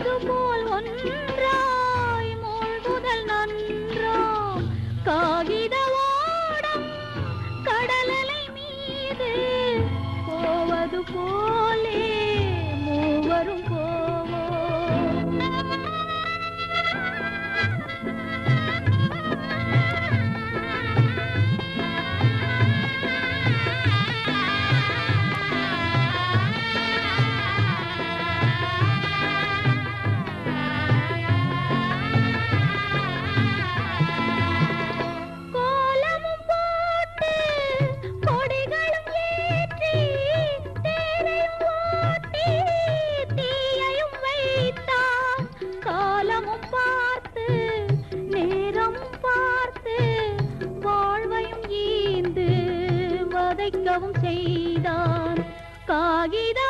அதுபோல் ஒன்றாய் மூழ்குதல் நன்றாம். காகித ஓடம் கடலலை மீது போவது போல் செய்தான் காகிதம்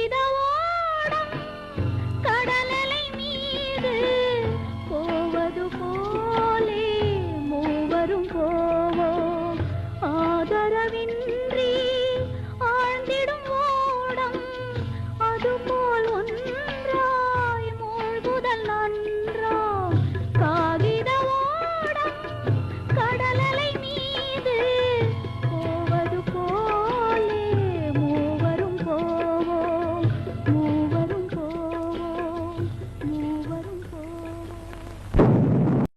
கீதவாடம்